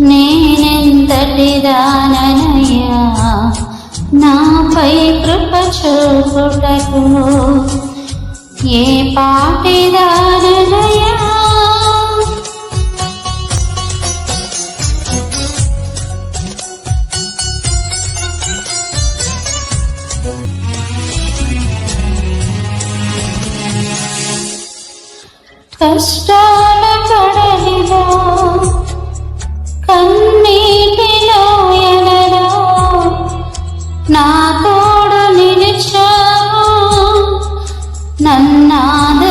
నేనెంతటి దాననయ్యా నాపై కృప చూపుటకు ఏ పాటి దాననయ్యా? కష్టా నా తోడు నిలిచావు. నన్నాద